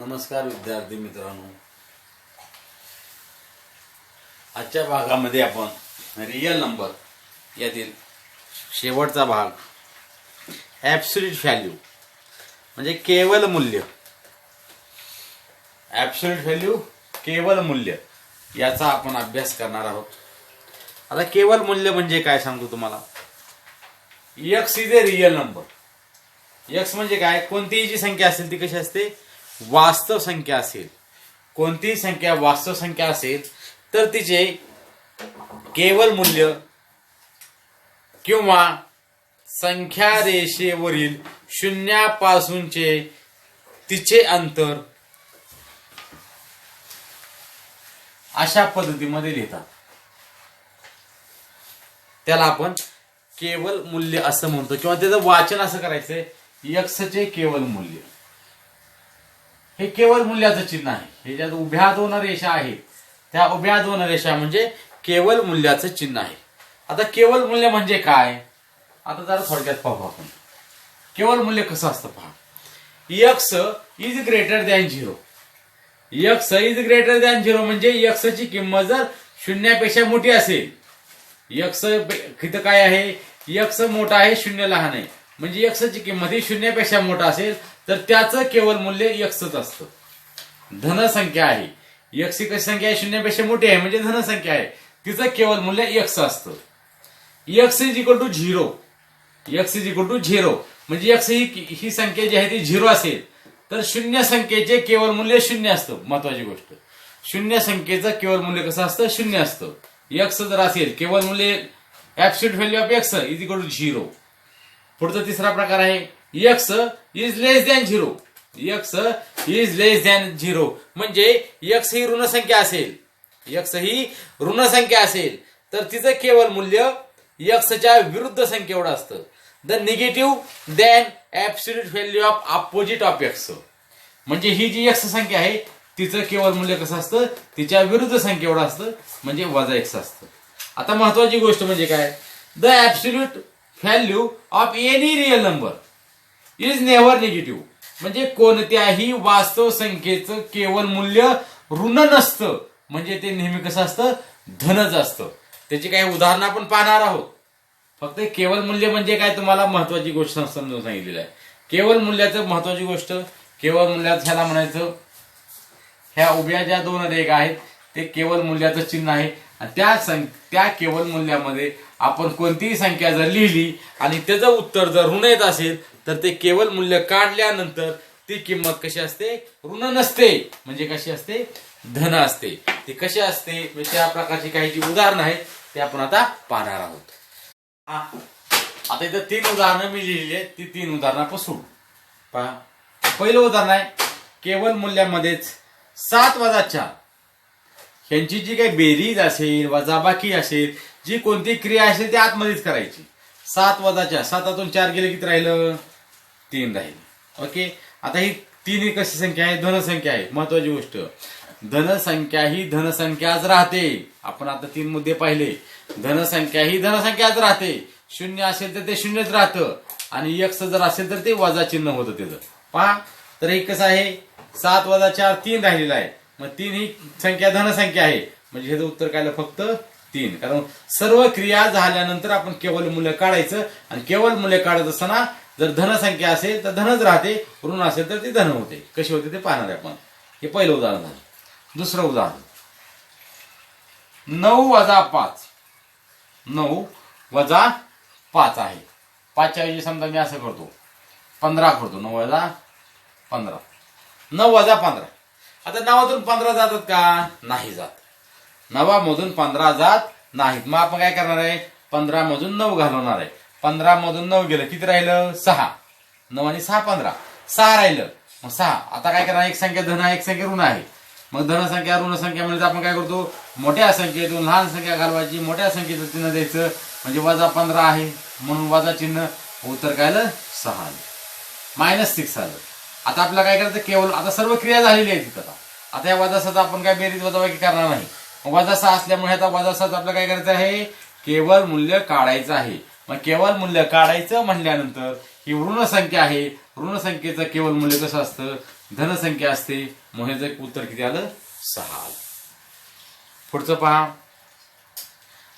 नमस्कार विद्यार्थी मित्रांनो. आजच्या भागामध्ये आपण रिअल नंबर यातील शेवटचा भाग ॲब्सोल्यूट व्हॅल्यू म्हणजे केवल मूल्य. ॲब्सोल्यूट व्हॅल्यू केवल मूल्य याचा आपण अभ्यास करणार आहोत. आता केवल मूल्य म्हणजे काय सांगतो तुम्हाला? X is a real number x म्हणजे काय? कोणतीही जी संख्या असेल ती कशी असते? वास्तव संख्या असेल. कोणतीही संख्या वास्तव संख्या असेल तर तिचे केवल मूल्य किंवा संख्या रेषेवरील शून्यापासूनचे तिचे अंतर अशा पद्धतीमध्ये लिहितात. त्याला आपण केवल मूल्य असं म्हणतो किंवा त्याचं वाचन असं करायचंय यक्षचे केवल मूल्य. हे केवल मूल्याचं चिन्ह आहे. हे ज्यात उभ्या दोन रेषा आहेत त्या उभ्या दोन रेषा म्हणजे केवल मूल्याचं चिन्ह आहे. आता केवल मूल्य म्हणजे काय? आता जरा थोडक्यात पाहू आपण. केवल मूल्य कसं असतं पहा. X is greater than zero x is greater than zero म्हणजे यक्सची किंमत जर शून्यापेक्षा मोठी असेल यक्स इथं काय आहे? यक्स मोठा आहे शून्य लहान आहे. म्हणजे यक्सची किंमत ही शून्यापेक्षा मोठा असेल तर त्याचं केवळ मूल्य यक्सच असतं. धनसंख्या आहे. यक्स कशी संख्या आहे? शून्यापेक्षा मोठी आहे म्हणजे धनसंख्या आहे. तिचं केवळ मूल्य यक्स असतं. X is equal to zero x is equal to zero म्हणजे यक्स ही ही संख्या जी आहे ती झिरो असेल. तर शून्य संख्येचे केवळ मूल्य शून्य असतं. महत्वाची गोष्ट. शून्य संख्येचं केवळ मूल्य कसं असतं? शून्य असतं. यक्स जर असेल केवळ मूल्य absolute value of x is equal to zero पुढचा तिसरा प्रकार आहे. X is less than zero x is less than zero म्हणजे एक्स ही ऋण संख्या असेल. एक्स ही ऋण संख्या असेल. तर तिचं केवळ मूल्य एक्सच्या विरुद्ध संख्येवर असतं. The negative than absolute value of opposite of x म्हणजे ही जी एक्स संख्या आहे तिचं केवळ मूल्य कसं असतं? तिच्या विरुद्ध संख्येवर असतं. म्हणजे वजा एक्स असतं. आता महत्वाची गोष्ट म्हणजे काय? The absolute value of any real number is never negative म्हणजे कोणत्याही वास्तव संख्येचं केवळ मूल्य ऋण नसतं. म्हणजे ते नेहमी कसं असतं? धनच असतं. त्याची काही उदाहरणं आपण पाहणार आहोत. फक्त केवळ मूल्य म्हणजे काय तुम्हाला महत्वाची गोष्ट समजून सांगितलेली आहे. केवळ मूल्याचं महत्वाची गोष्ट केवळ मूल्यात ह्याला म्हणायचं ह्या उभ्या ज्या दोन रेगा आहेत ते केवळ मूल्याचं चिन्ह आहे. आणि त्या सं त्या केवळ मूल्यामध्ये आपण कोणतीही संख्या जर लिहिली आणि त्याचं उत्तर जर ऋण येत असेल तर ते केवळ मूल्य काढल्यानंतर ती किंमत कशी असते? ऋण नसते. म्हणजे कशी असते? धन असते. ती कशी असते? म्हणजे त्या प्रकारची काही जी उदाहरणं आहेत ते आपण आता पाहणार आहोत. आता इथं तीन उदाहरणं मी लिहिली आहेत. ती तीन उदाहरणं सोडू पहा. पहिलं उदाहरण आहे केवळ मूल्यामध्येच सात वजा चार. ह्यांची जी काही बेरीज असेल वजाबाकी असेल जी कोणती क्रिया असेल ती आतमध्येच करायची. सात वजा चार. सातातून चार गेले किती राहिलं? तीन राहील. ओके आता ही तीन ही कशी संख्या आहे? धनसंख्या आहे. महत्वाची गोष्ट. धनसंख्या ही धनसंख्याच राहते. आपण आता तीन मुद्दे पाहिले. धनसंख्या ही धनसंख्याच राहते. शून्य असेल तर ते शून्यच राहतं. आणि यक्स जर असेल तर ते वजा चिन्ह होतं त्याचं. पहा. तर हे कसं आहे? सात वजा चार तीन राहिलेलं आहे. मग तीन ही संख्या धनसंख्या आहे. म्हणजे ह्याचं उत्तर काय फक्त तीन. कारण सर्व क्रिया झाल्यानंतर आपण केवळ मूल्य काढायचं. आणि केवळ मूल्य काढत असताना जर धनसंख्या असेल तर धनच राहते ऋण असेल तर ती धन होते. कशी होते ते पाहणार आहे आपण. हे पहिलं उदाहरण झालं. दुसरं उदाहरण. नऊ वजा पाच. नऊ वजा पाच आहे. पाचच्या ऐवजी समजा मी असं करतो. पंधरा करतो. नऊ वजा पंधरा. नऊ वजा पंधरा. आता नावातून पंधरा जातात का? नाही जात. नवामधून पंधरा जात नाहीत. मग आपण काय करणार आहे? पंधरामधून नऊ घालवणार आहे. पंधरा मधून नऊ गेलं. किती राहिलं? सहा. नऊ आणि सहा पंधरा. सहा राहिलं. मग सहा. आता काय करणार? एक संख्या धन आहे एक संख्या ऋण आहे. मग धनसंख्या ऋण संख्या म्हणजे आपण काय करतो? मोठ्या संख्येतून लहान संख्या घालवायची. मोठ्या संख्येचं चिन्ह द्यायचं. म्हणजे वजा पंधरा आहे. म्हणून वजा चिन्ह. हो उत्तर काय आलं? सहा आलं. मायनस सिक्स आलं. आता आपल्याला काय करायचं? केवळ आता सर्व क्रिया झालेली आहे तिथं आता. आता या वजासाचा आपण काय बेरीज वजाबाकी करणार नाही. मग वजा सहा असल्यामुळे आता वजा सहाचं आपल्याला काय करायचं आहे? केवळ मूल्य काढायचं आहे. मग केवळ मूल्य काढायचं म्हणल्यानंतर ही ऋण संख्या आहे. ऋण संख्येचं केवळ मूल्य कसं असतं? धनसंख्या असते. मग ह्याचं उत्तर किती आलं? सहा पुढचं पहा.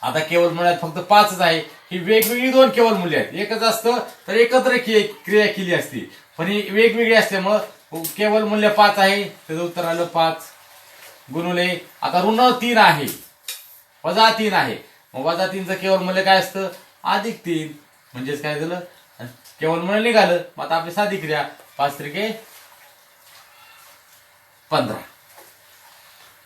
आता केवळ मूल्यात फक्त पाचच आहे. ही वेगवेगळी दोन केवळ मूल्य आहेत. एकच असतं तर एकत्र क्रिया केली असती. पण ही वेगवेगळी असल्यामुळं केवळ मूल्य पाच आहे. त्याचं उत्तर आलं पाच. गुणुले आता ऋण तीन आहे. वजा तीन आहे. मग वजा तीनचं केवळ मूल्य काय असतं? अधिक तीन म्हणजेच काय झालं? केवळ म्हणून निघालं. मग आता आपली साधी क्रिया. पाच त्रिके पंधरा.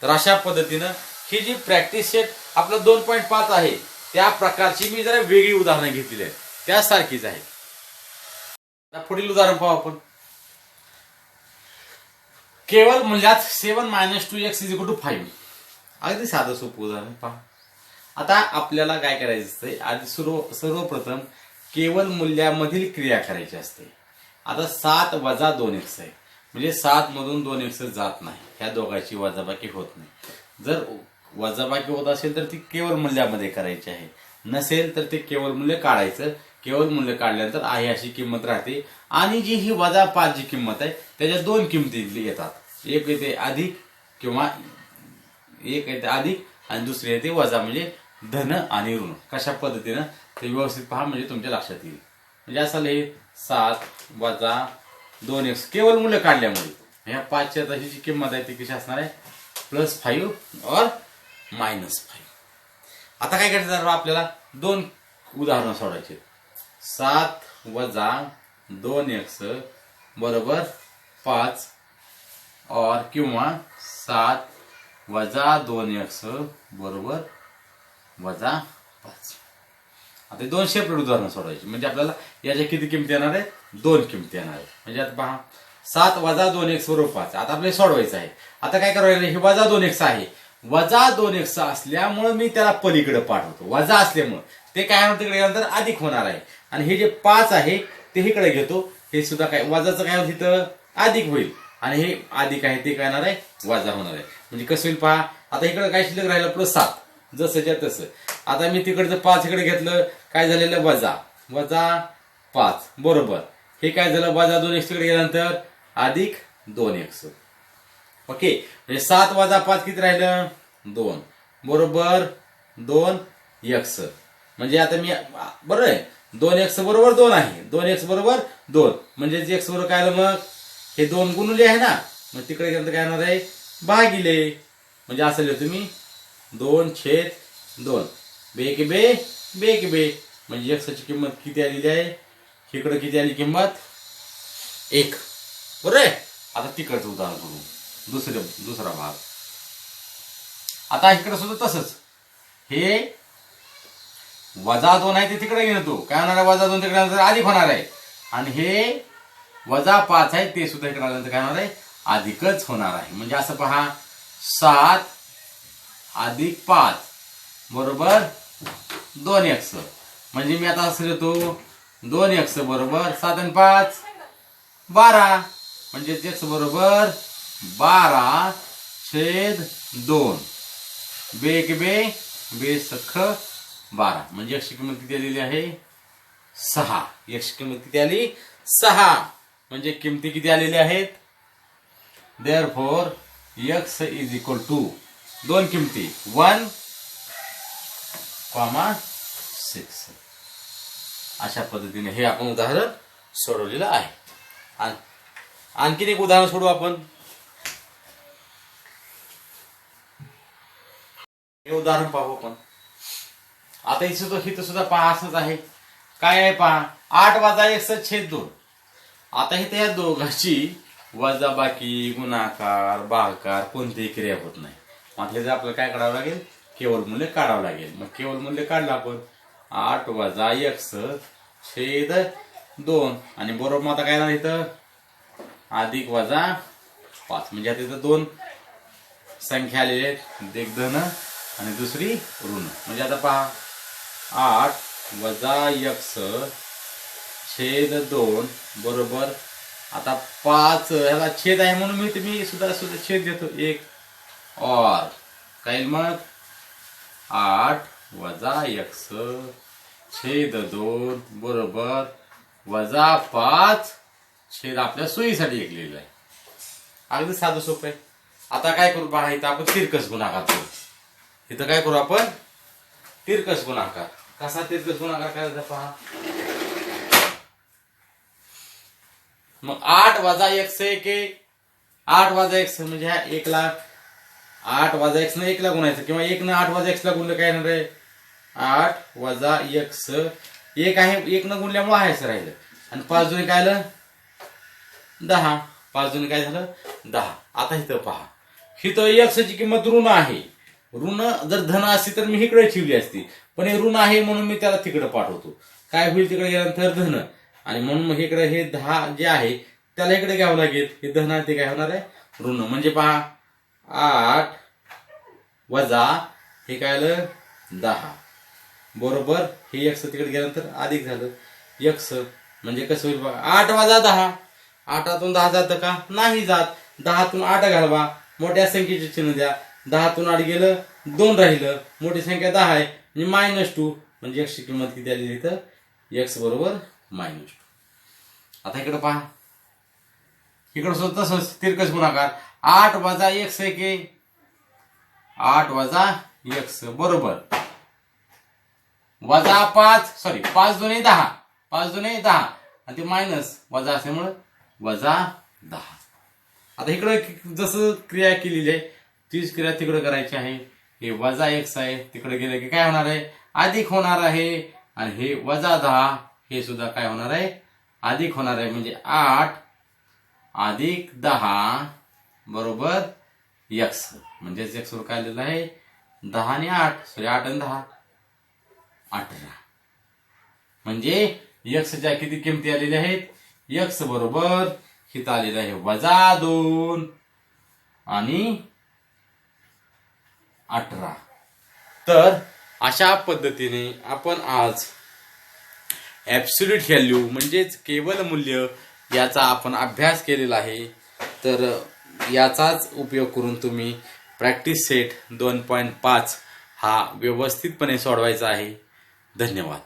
तर अशा पद्धतीनं ही जी प्रॅक्टिस सेट आपलं दोन पॉईंट पाच आहे त्या प्रकारची मी जरा वेगळी उदाहरणं घेतलेली आहेत. त्यासारखीच आहे. आता पुढील उदाहरण पाहू आपण. केवळ म्हणजे seven minus two x is equal to five. अगदी साधं सोपं उदाहरण पहा. आता आपल्याला काय करायचं असतंय? आधी सर्व सर्वप्रथम केवळ मूल्यामधील क्रिया करायची असते. आता सात वजा दोन एक्स आहे. म्हणजे सात मधून दोन एक्स जात नाही. ह्या दोघांची वजाबाकी होत नाही. जर वजाबाकी होत असेल तर ती केवळ मूल्यामध्ये करायची आहे. नसेल तर ते केवळ मूल्य काढायचं. केवळ मूल्य काढल्यानंतर आहे अशी किंमत राहते. आणि जी ही वजा पाच जी किंमत आहे त्याच्या दोन किंमती येतात. एक येते अधिक किंवा एक येते अधिक आणि दुसरी येते वजा. म्हणजे धन आणि ऋण. कशा पद्धतीनं? ते व्यवस्थित पहा म्हणजे तुमच्या लक्षात येईल. म्हणजे असं लिहित सात वजा दोन एक्स केवळ मूल्य काढल्यामुळे. ह्या पाचच्या तशी जी किंमत आहे ती कशी असणार आहे? प्लस फाईव्ह और मायनस फाईव्ह आता काय करायचं जरा आपल्याला? दोन उदाहरणं सोडायचे. सात वजा दोन एक्स बरोबर पाच और किंवा सात वजा दोन एक्स बरोबर वजा पाच. आता दोन शेपरेट उदाहरणं सोडवायची. म्हणजे आपल्याला याच्या किती किमती येणार आहे दोन किमती येणार आहे म्हणजे आता पहा सात वजा दोन एक्स बरोबर पाच. आता आपल्याला सोडवायचं आहे. आता काय करायला हे वजा दोन एक्स आहे. वजा दोन एक्स असल्यामुळं मी त्याला पलीकडे पाठवतो. वजा असल्यामुळं. ते काय होणार तिकडे गेल्यानंतर अधिक होणार आहे. आणि हे जे पाच आहे ते इकडे घेतो. हे सुद्धा काय वजाचं काय होतं तिथं? अधिक होईल. आणि हे अधिक आहे ते काय येणार आहे? वजा होणार आहे. म्हणजे कसं होईल पहा आता इकडे काय शिल्लक राहिलं? प्लस सात. जसंच्या तसं. आता मी तिकडचं पाच इकडे घेतलं काय झालेलं? वजा. वजा पाच. बरोबर. हे काय झालं? वजा दोन एक्स तिकडे गेल्यानंतर अधिक दोन एक्स. ओके. म्हणजे सात वजा पाच किती राहिलं? दोन. बरोबर दोन एक्स. म्हणजे आता मी बरोबर आहे. दोन एक्स बरोबर दोन आहे. दोन एक्स बरोबर दोन. म्हणजे एक्स बरोबर काय आलं मग? हे दोन गुणुले आहे ना. मग तिकडे गेलं तर काय येणार आहे? भागिले. म्हणजे असं लिहिलं तुम्ही. दोन छेद दोन. बेक बे बेक बे. म्हणजे एक्साची किंमत किती आलेली आहे? इकडं किती आली किंमत? एक. बरोबर आहे? आता तिकडचं उदाहरण करू. दुसरे दुसरा भाग. आता इकडे सुद्धा तसंच. हे वजा दोन आहे ते तिकडे घेऊन तो. काय होणार आहे? वजा दोन तिकडे आल्यानंतर अधिक होणार आहे. आणि हे वजा पाच आहे ते सुद्धा इकडे आल्यानंतर काय होणार आहे? अधिकच होणार आहे. म्हणजे असं पहा सात अधिक पाच. बरोबर? दोन एक्स म्हणजे मी आता असं घेतो दोन एक्स बरोबर सात आणि पाच. बारा. म्हणजे एक्स बरोबर बारा छेद दोन. बे एक बे बे सख बारा. म्हणजे एकशे किंमत किती आलेली आहे? सहा. एकशे किंमत किती आली? सहा. म्हणजे किमती किती आलेल्या आहेत? There four x is equal to दोन किमती. वन कॉमा सिक्स अशा पद्धतीने हे आपण उदाहरण सोडवलेलं आहे. आणखीन एक उदाहरण सोडू आपण. हे उदाहरण पाहू आपण. आता इथं सुद्धा इथं सुद्धा पहा असंच आहे. काय आहे पहा? आठ वाजा एक छेद दोन. आता इथे या दोघांची वजाबाकी गुणाकार भागाकार कोणतीही क्रिया होत नाही. म्हटले जर आपल्याला काय काढावं लागेल? केवळ मूल्य काढावं लागेल. मग केवळ मूल्य काढलं आपण आठ वजा एक्स छेद दोन. आणि बरोबर मग आता काय झालं इथं? अधिक वजा पाच. म्हणजे आता इथं दोन संख्या आलेल्या आहेत. एक धन आणि दुसरी ऋण. म्हणजे आता पहा आठ वजा एक्स छेद दोन बरोबर आता पाच. ह्याला छेद आहे म्हणून मी तुम्ही सुद्धा सुद्धा छेद देतो. एक ऑर काही मग आठ वजा एक्स छेद दोन बरोबर वजा पाच छेद आपल्या सोयीसाठी एक लिहिलं आहे अगदी साधं सोपं आहे. आता काय करू पहा इथं आपण तिरकस गुणाकार करू. इथं काय करू आपण? तिरकस गुणाकार. कसा तिरकस गुणाकार करायचा पहा? मग आठ वजा एक एक एक आठ वजा एक म्हणजे ह्या एक लाख. आठ वजा एक्स न एकला गुणायचं किंवा एक न आठ वजा एक्सला गुणलं काय येणार आहे? आठ वजा एक्स एक आहे एक न गुणल्यामुळे आहे असं राहिलं. आणि पाच जुने काय आलं? दहा. पाच जुने काय झालं? दहा. आता इथं पहा. इथं एक्सची किंमत ऋण आहे. ऋण जर धन असती तर मी इकडे ठेवली असती. पण हे ऋण आहे म्हणून मी त्याला तिकडे पाठवतो. काय होईल तिकडे गेल्यानंतर? धन. आणि म्हणून मग इकडे हे दहा जे आहे त्याला इकडे घ्यावं लागेल. हे धन आहे ते काय होणार आहे? ऋण. म्हणजे पहा आठ वजा हे काय आलं? दहा. बरोबर? हे एक्स तिकडे गेल्यानंतर अधिक झालं. एक्स म्हणजे कसं होईल बघा. आठ वजा दहा. आठातून दहा जातं का? नाही जात. दहातून आठ घालवा. मोठ्या संख्येचे चिन्ह द्या. दहातून आठ गेलं दोन राहिलं. मोठी संख्या दहा आहे. म्हणजे मायनस टू म्हणजे एक्सची किंमत किती आली तिथं एक्स बरोबर मायनस टू आता इकडे पहा. इकडं सुद्धा तसंच. तिरकस गुणाकार. आठ वजा एक्स आहे एक आठ वजा एक्स बरोबर. वजा पाच सॉरी पाच दोन दहा. पाच दोन दहा. आणि ते मायनस वजा असल्यामुळं वजा दहा. आता इकडं जसं क्रिया केलेली आहे तीच क्रिया तिकडं करायची आहे. हे वजा एक्स आहे तिकडे गेलं की काय होणार आहे? अधिक होणार आहे. आणि हे वजा दहा हे सुद्धा काय होणार आहे? अधिक होणार आहे म्हणजे आठ अधिक दहा बरोबर एक्स म्हणजेच एक्स वर काय लिहिलं आहे? दहा आणि आठ. सॉरी आठ आणि दहा. अठरा. म्हणजे यक्षच्या किती किमती आलेल्या आहेत? यक्स बरोबर हित आलेलं आहे वजा दोन आणि अठरा. तर अशा पद्धतीने आपण आज ॲब्सोल्यूट व्हॅल्यू म्हणजेच केवल मूल्य याचा आपण अभ्यास केलेला आहे. तर याचाच उपयोग करून तुम्ही प्रॅक्टिस सेट दोन पॉईंट पाच हा व्यवस्थितपणे सोडवायचा आहे. धन्यवाद.